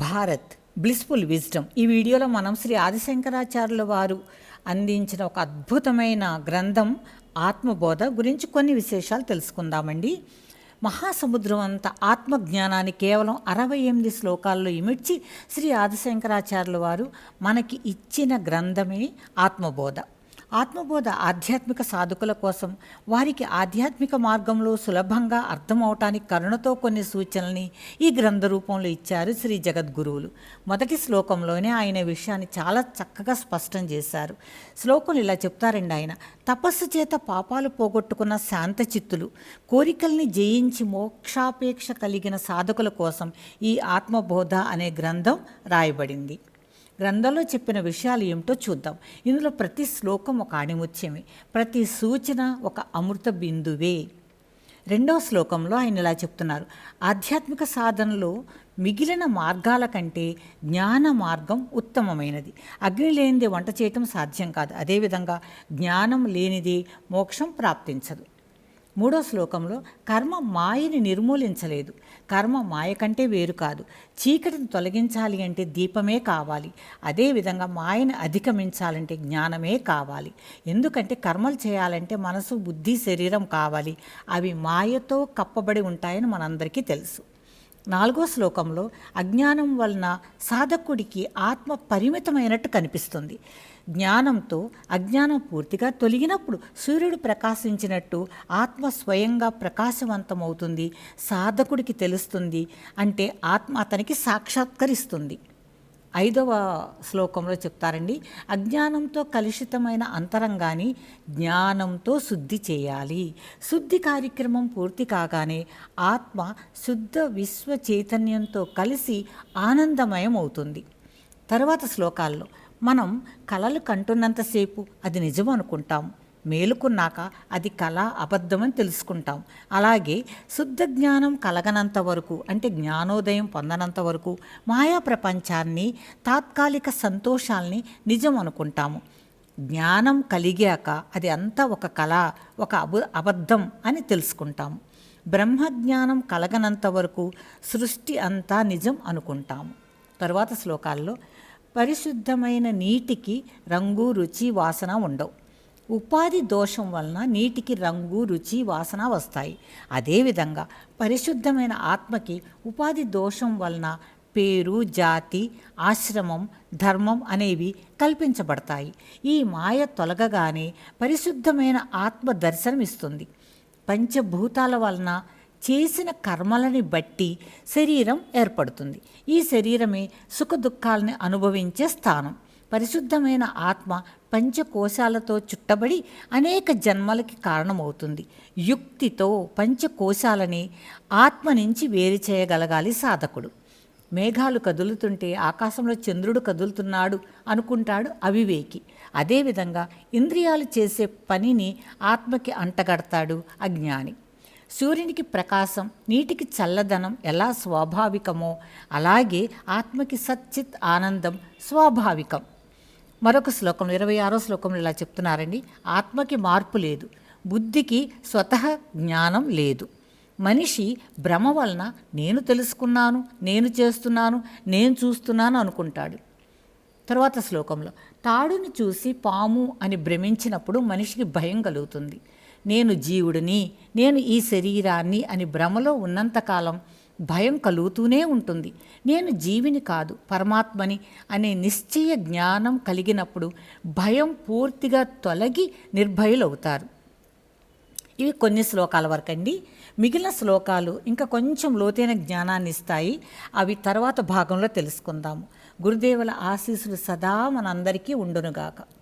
Bharat blissful wisdom ఈ వీడియోలో మనం శ్రీ ఆదిశంకరాచార్యుల వారు అందించిన ఒక అద్భుతమైన గ్రంథం ఆత్మబోధ గురించి కొన్ని విశేషాలు తెలుసుకుందామండి. మహాసముద్రం అంత ఆత్మజ్ఞానాన్ని కేవలం అరవై ఎనిమిది శ్లోకాల్లో ఇమిడ్చి శ్రీ ఆదిశంకరాచార్యుల వారు మనకి ఇచ్చిన గ్రంథమే ఆత్మబోధ. ఆత్మబోధ ఆధ్యాత్మిక సాధకుల కోసం వారికి ఆధ్యాత్మిక మార్గంలో సులభంగా అర్థమవటానికి కరుణతో కొన్ని సూచనల్ని ఈ గ్రంథ రూపంలో ఇచ్చారు శ్రీ జగద్గురువులు. మొదటి శ్లోకంలోనే ఆయన విషయాన్ని చాలా చక్కగా స్పష్టం చేశారు. శ్లోకం ఇలా చెప్తారండి ఆయన తపస్సు చేత పాపాలు పోగొట్టుకున్న శాంతచిత్తులు కోరికల్ని జయించి మోక్షాపేక్ష కలిగిన సాధకుల కోసం ఈ ఆత్మబోధ అనే గ్రంథం రాయబడింది. గ్రంథంలో చెప్పిన విషయాలు ఏమిటో చూద్దాం. ఇందులో ప్రతి శ్లోకం ఒక ఆణిముత్యమే. ప్రతి సూచన ఒక అమృత బిందువే. రెండవ శ్లోకంలో ఆయన ఇలా చెప్తున్నారు. ఆధ్యాత్మిక సాధనలో మిగిలిన మార్గాల కంటే జ్ఞాన మార్గం ఉత్తమమైనది. అగ్ని లేనిదే వంట చేయటం సాధ్యం కాదు. అదేవిధంగా జ్ఞానం లేనిదే మోక్షం ప్రాప్తించదు. మూడో శ్లోకంలో కర్మ మాయని నిర్మూలించలేదు. కర్మ మాయ కంటే వేరు కాదు. చీకటిని తొలగించాలి అంటే దీపమే కావాలి. అదేవిధంగా మాయని అధిగమించాలంటే జ్ఞానమే కావాలి. ఎందుకంటే కర్మలు చేయాలంటే మనసు బుద్ధి శరీరం కావాలి. అవి మాయతో కప్పబడి ఉంటాయని మనందరికీ తెలుసు. నాలుగో శ్లోకంలో అజ్ఞానం వలన సాధకుడికి ఆత్మ పరిమితమైనట్టు కనిపిస్తుంది. జ్ఞానంతో అజ్ఞానం పూర్తిగా తొలగినప్పుడు సూర్యుడు ప్రకాశించినట్టు ఆత్మ స్వయంగా ప్రకాశవంతమవుతుంది సాధకుడికి తెలుస్తుంది అంటే ఆత్మ అతనికి సాక్షాత్కరిస్తుంది. ఐదవ శ్లోకంలో చెప్తారండి అజ్ఞానంతో కలుషితమైన అంతరంగాన్ని జ్ఞానంతో శుద్ధి చేయాలి. శుద్ధి కార్యక్రమం పూర్తి కాగానే ఆత్మ శుద్ధ విశ్వ చైతన్యంతో కలిసి ఆనందమయం అవుతుంది తర్వాత శ్లోకాల్లో మనం కలలు కంటున్నంతసేపు అది నిజం అనుకుంటాం. మేలుకున్నాక అది కళ అబద్ధమని తెలుసుకుంటాం. అలాగే శుద్ధ జ్ఞానం కలగనంత వరకు అంటే జ్ఞానోదయం పొందనంత వరకు మాయా ప్రపంచాన్ని తాత్కాలిక సంతోషాల్ని నిజం అనుకుంటాము. జ్ఞానం కలిగాక అది అంతా ఒక కళ ఒక అబు అబద్ధం అని తెలుసుకుంటాము. బ్రహ్మజ్ఞానం కలగనంత వరకు సృష్టి అంతా నిజం అనుకుంటాము. తరువాత శ్లోకాల్లో పరిశుద్ధమైన నీటికి రంగు రుచి వాసన ఉండవు. ఉపాధి దోషం వలన నీటికి రంగు రుచి వాసన వస్తాయి. అదేవిధంగా పరిశుద్ధమైన ఆత్మకి ఉపాధి దోషం వలన పేరు జాతి ఆశ్రమం ధర్మం అనేవి కల్పించబడతాయి. ఈ మాయ తొలగగానే పరిశుద్ధమైన ఆత్మ దర్శనమిస్తుంది పంచభూతాల వలన చేసిన కర్మలని బట్టి శరీరం ఏర్పడుతుంది. ఈ శరీరమే సుఖ దుఃఖాలని అనుభవించే స్థానం. పరిశుద్ధమైన ఆత్మ పంచకోశాలతో చుట్టబడి అనేక జన్మలకి కారణమవుతుంది. యుక్తితో పంచకోశాలని ఆత్మ నుంచి వేరు చేయగలగాలి సాధకుడు. మేఘాలు కదులుతుంటే ఆకాశంలో చంద్రుడు కదులుతున్నాడు అనుకుంటాడు అవివేకి. అదేవిధంగా ఇంద్రియాలు చేసే పనిని ఆత్మకి అంటగడతాడు అజ్ఞాని. సూర్యునికి ప్రకాశం నీటికి చల్లదనం ఎలా స్వాభావికమో అలాగే ఆత్మకి సచ్చిత్ ఆనందం స్వాభావికం. మరొక శ్లోకం ఇరవై ఆరో శ్లోకంలో ఇలా చెప్తున్నారండి. ఆత్మకి మార్పు లేదు. బుద్ధికి స్వతహ జ్ఞానం లేదు. మనిషి భ్రమ వలన నేను తెలుసుకున్నాను నేను చేస్తున్నాను నేను చూస్తున్నాను అనుకుంటాడు. తర్వాత శ్లోకంలో తాడుని చూసి పాము అని భ్రమించినప్పుడు మనిషికి భయం కలుగుతుంది. నేను జీవుడిని నేను ఈ శరీరాన్ని అని భ్రమలో ఉన్నంతకాలం భయం కలుగుతూనే ఉంటుంది. నేను జీవిని కాదు పరమాత్మని అనే నిశ్చయ జ్ఞానం కలిగినప్పుడు భయం పూర్తిగా తొలగి నిర్భయులవుతారు. ఇవి కొన్ని శ్లోకాల వరకండి. మిగిలిన శ్లోకాలు ఇంకా కొంచెం లోతైన జ్ఞానాన్ని ఇస్తాయి. అవి తర్వాత భాగంలో తెలుసుకుందాము. గురుదేవుల ఆశీస్సులు సదా మనందరికీ ఉండునుగాక.